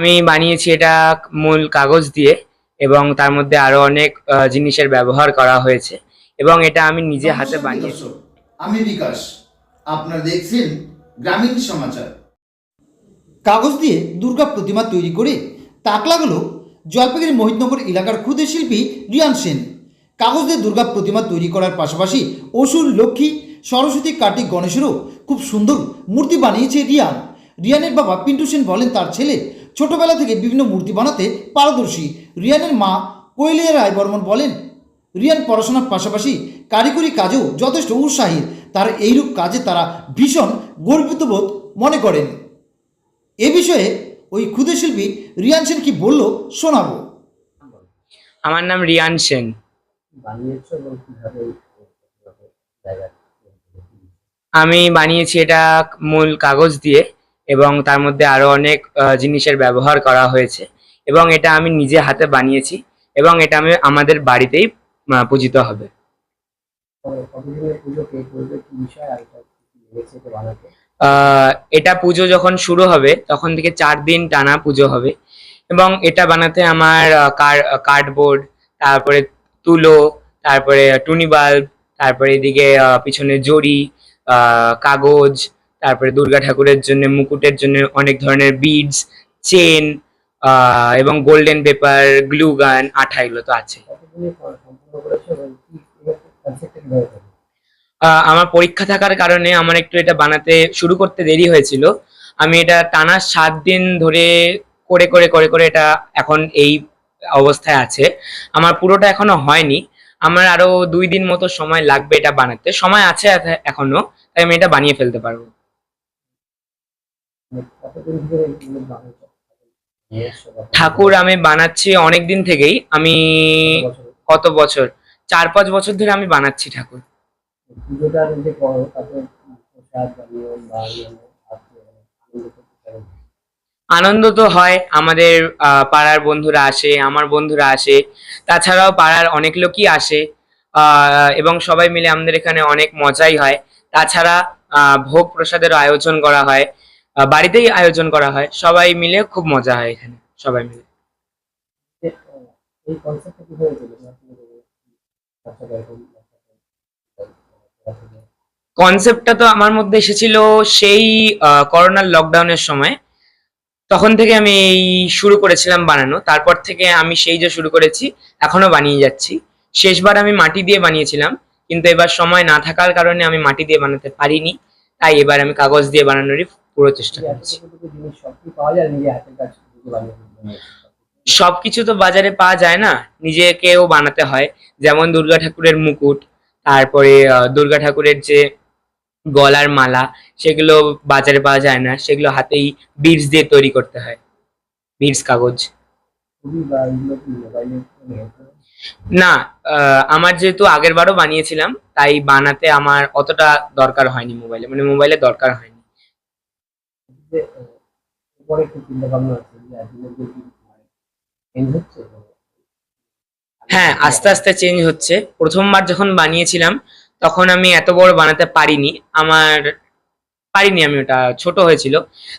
আমি বানিয়েছি এটা মূল কাগজ দিয়ে এবং তার মধ্যে আরও অনেক জিনিসের ব্যবহার করা হয়েছে এবং এটা আমি নিজে হাতে বানিয়েছি। আমি বিকাশ আপনারা দেখছেন গ্রামীণ সমাচার। কাগজ দিয়ে দুর্গা প্রতিমা তৈরি করে তাক লাগল জলপাইগুড়ি মোহিতনগর এলাকার ক্ষুদে শিল্পী রিয়ান সেন। কাগজ দিয়ে দুর্গা প্রতিমা তৈরি করার পাশাপাশি অসুর লক্ষ্মী সরস্বতী কার্তিক গণেশেরও খুব সুন্দর মূর্তি বানিয়েছে রিয়ান। রিয়ানের বাবা পিন্টু সেন বলেন তার ছেলে ছোটবেলা থেকে বিভিন্ন মূর্তি বানাতে পারদর্শী। রিয়ানের মা কৈলিয়া রায় বর্মন বলেন রিয়ান পড়াশোনার পাশাপাশি কারিগরি কাজেও যথেষ্ট উৎসাহী। তার এইরূপ কাজে তারা ভীষণ গর্বিত বোধ মনে করেন। এ বিষয়ে ওই ক্ষুদে শিল্পী রিয়ান সেন কি বলল শোনাবো। আমার নাম রিয়ান সেন। আমি বানিয়েছি এটা মূল কাগজ দিয়ে। এবং তার মধ্যে আরও অনেক জিনিসের ব্যবহার করা হয়েছে। এবং এটা আমি নিজে হাতে বানিয়েছি এবং এটা আমি আমাদের বাড়িতেই পূজিত হবে। এটা পুজো যখন শুরু হবে, তখন থেকে চার দিন টানা পুজো হবে। এবং এটা বানাতে আমার কার্ডবোর্ড, তারপরে তুলো, তারপরে টুনি বাল্ব, তারপরে এদিকে পিছনে জড়ি কাগজ তারপরে দুর্গা ঠাকুরের জন্য, মুকুটের জন্য অনেক ধরনের বিডস চেন এবং গোল্ডেন পেপার গ্লু গান আঠা এগুলো তো আছে। আমার পরীক্ষা থাকার কারণে আমার একটু এটা বানাতে শুরু করতে দেরি হয়েছিল। আমি এটা টানা সাত দিন ধরে করে করে করে করে এটা এখন এই অবস্থায় আছে। আমার পুরোটা এখনও হয়নি। আমার আরও দুই দিন মতো সময় লাগবে এটা বানাতে। সময় আছে এখনও, তাই আমি এটা বানিয়ে ফেলতে পারব মানে কতদিন ধরে এগুলো বানাচ্ছো নিয়ে এসছো বা ঠাকুর আমি বানাচ্ছি অনেক দিন থেকেই। আমি কত বছর? চার পাঁচ বছর ধরে আমি বানাচ্ছি ঠাকুর। আনন্দ তো হয়, আমাদের পাড়ার বন্ধুরা আসে, আমার বন্ধুরা আসে, তাছাড়াও পাড়ার অনেক লোকই আসে এবং সবাই মিলে আমাদের এখানে অনেক মজাই হয়। তাছাড়া ভোগ প্রসাদের আয়োজন করা হয়। বাড়িতেই আয়োজন করা হয়। সবাই মিলে খুব মজা হয় এখানে সবাই মিলে। কনসেপ্টটা তো আমার মধ্যে এসেছিল সেই করোনার লকডাউনের সময়। তখন থেকে আমি এই শুরু করেছিলাম বানানো। তারপর থেকে আমি সেই যে শুরু করেছি এখনও বানিয়ে যাচ্ছি। শেষবার আমি মাটি দিয়ে বানিয়েছিলাম কিন্তু এবার সময় না থাকার কারণে আমি মাটি দিয়ে বানাতে পারিনি। তাই এবার আমি কাগজ দিয়ে বানানোরই পুরো চেষ্টা করছি। সবকিছু তো বাজারে পাওয়া যায় না নিজেকেও বানাতে হয়। যেমন দুর্গা ঠাকুরের মুকুট তারপরে দুর্গা ঠাকুরের যে গলার মালা সেগুলো বাজারে পাওয়া যায় না সেগুলো হাতেই বিডস দিয়ে তৈরি করতে হয়। বিডস কাগজ। না আমার যেহেতু আগের বারও বানিয়েছিলাম তাই বানাতে আমার অতটা দরকার হয়নি মোবাইলে। মানে মোবাইলে দরকার হয়নি। যে একটু চিন্তা ভাবনা আছে যে চেঞ্জ হচ্ছে? হ্যাঁ আস্তে আস্তে চেঞ্জ হচ্ছে। প্রথমবার যখন বানিয়েছিলাম তখন আমি এত বড় বানাতে পারিনি। আমার পারিনি আমি ওটা ছোট হয়েছিল।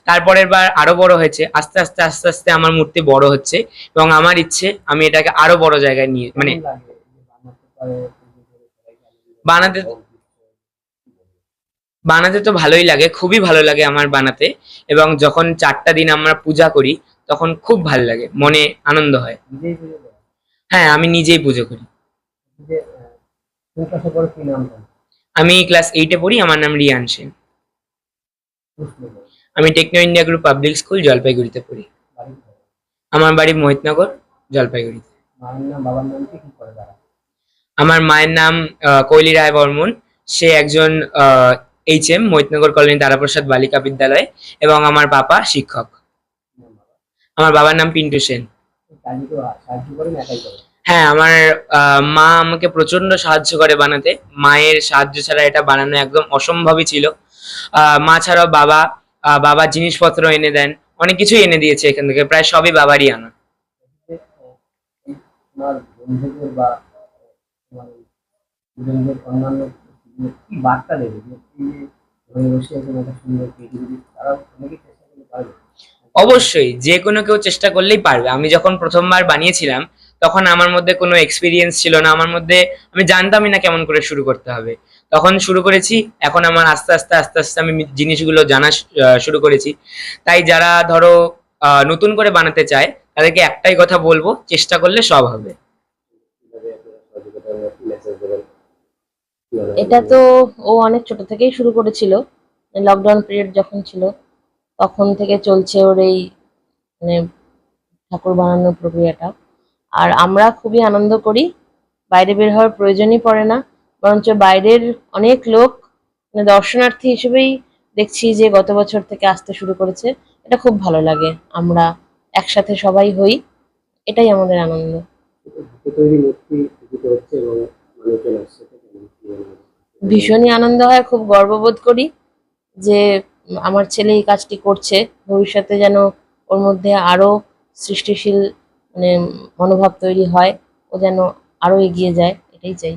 তারপরের বার আরও বড় হয়েছে। আস্তে আস্তে আস্তে আস্তে আমার মূর্তি বড় হচ্ছে এবং আমার ইচ্ছে আমি এটাকে আরও বড় জায়গায় নিয়ে মানে বানাতে বানাতে- তো ভালোই লাগে খুবই ভালো লাগে আমার বানাতে। এবং যখন চারটা দিন আমরা পূজা করি তখন খুব ভালো লাগে মনে আনন্দ হয়। হ্যাঁ আমি নিজেই পুজো করি। আমি ক্লাস এইটে পড়ি আমার নাম রিয়ান সেন। আমি Techno India group public school জলপাইগুড়িতে পড়ি। আমার বাড়ি মোহিতনগর জলপাইগুড়িতে। আমার মায়ের নাম কৈলি রায় বর্মন। সে একজন H M Maitnagar colony Taraprasad Balika Vidyalaya এবং আমার বাবা শিক্ষক। আমার বাবার নাম পিন্টু সেন। হ্যাঁ আমার মা আমাকে প্রচণ্ড সাহায্য করে বানাতে। মায়ের সাহায্য ছাড়া এটা বানানো একদম অসম্ভবই ছিল। মা ছাড়াও বাবা বাবা জিনিসপত্র এনে দেন, অনেক কিছুই এনে দিয়েছে এখান থেকে, প্রায় সবই বাবারই আনা। অন্যান্য যে বার্তা দেবে অবশ্যই, যে কোনো কেউ চেষ্টা করলেই পারবে। আমি যখন প্রথমবার বানিয়েছিলাম, তখন আমার মধ্যে কোনো এক্সপিরিয়েন্স ছিল না। আমার মধ্যে, আমি জানতামই না কেমন করে শুরু করতে হবে। তখন শুরু করেছি, এখন আমার আস্তে আস্তে আস্তে আস্তে আমি জিনিসগুলো জানা শুরু করেছি। তাই যারা ধরো নতুন করে বানাতে চায়, তাদেরকে একটাই কথা বলব, চেষ্টা করলে সব হবে। এটা তো ও অনেক ছোট থেকেই শুরু করেছিল লকডাউন পিরিয়ড যখন ছিল, তখন থেকে চলছে ওর এই মানে ঠাকুর বানানোর প্রক্রিয়াটা। আর আমরা খুবই আনন্দ করি, বাইরে বের হওয়ার প্রয়োজনই পড়ে না, বরঞ্চ বাইরের অনেক লোক মানে দর্শনার্থী হিসেবেই দেখছি যে গত বছর থেকে আসতে শুরু করেছে। এটা খুব ভালো লাগে, আমরা একসাথে সবাই হই, এটাই আমাদের আনন্দ। তৈরি মূর্তি হচ্ছে এবং মানুষজন আসছে এটা কেমন কি মনে হয়? ভীষণই আনন্দ হয় খুব গর্ববোধ করি যে আমার ছেলে এই কাজটি করছে। ভবিষ্যতে যেন ওর মধ্যে আরও সৃষ্টিশীল মানে মনোভাব তৈরি হয় ও যেন আরও এগিয়ে যায় এটাই চাই।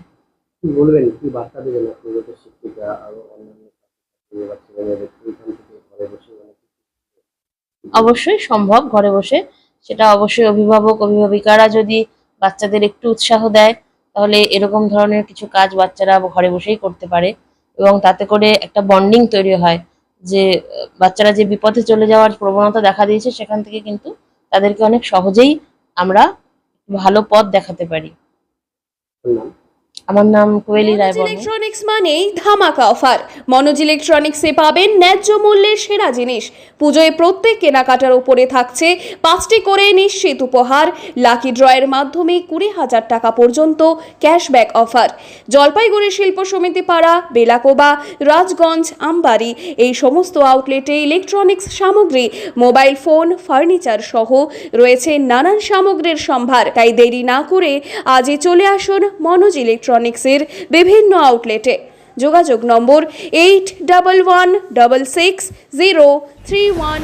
কি বলবেন? কি বার্তা দেবেন আপনাদের শিক্ষিকা আরও অন্যান্য ছাত্রছাত্রী বা ছেলেমেয়েদের এইখান থেকে ঘরে বসে অনেক কিছু অবশ্যই সম্ভব ঘরে বসে। সেটা অবশ্যই অভিভাবক অভিভাবিকারা যদি বাচ্চাদের একটু উৎসাহ দেয় তাহলে এরকম ধরনের কিছু কাজ বাচ্চারা ঘরে বসেই করতে পারে এবং তাতে করে একটা বন্ডিং তৈরি হয় যে বাচ্চারা যে বিপথে চলে যাওয়ার প্রবণতা দেখা দিয়েছে সেখান থেকে কিন্তু তাদেরকে অনেক সহজেই আমরা ভালো পথ দেখাতে পারি। আমার নাম কোয়েলি রায়। ইলেকট্রনিক্স মানেই ধামাকা অফার মনোজ ইলেকট্রনিক্সে পাবেন ন্যায্য মূল্যের সেরা জিনিস। পুজোয় প্রত্যেক কেনাকাটার উপরে থাকছে পাঁচটি করে নিশ্চিত উপহার। লাকি ড্রয়ের মাধ্যমে কুড়ি হাজার টাকা পর্যন্ত ক্যাশব্যাক অফার জলপাইগুড়ি শিল্প সমিতি পাড়া বেলাকোবা রাজগঞ্জ আমবাড়ি এই সমস্ত আউটলেটে ইলেকট্রনিক্স সামগ্রী মোবাইল ফোন ফার্নিচার সহ রয়েছে নানান সামগ্রীর সম্ভার। তাই দেরি না করে আজই চলে আসুন মনোজ ইলেকট্রনিক্সের বিভিন্ন আউটলেটে যোগাযোগ number eight double one double six zero three one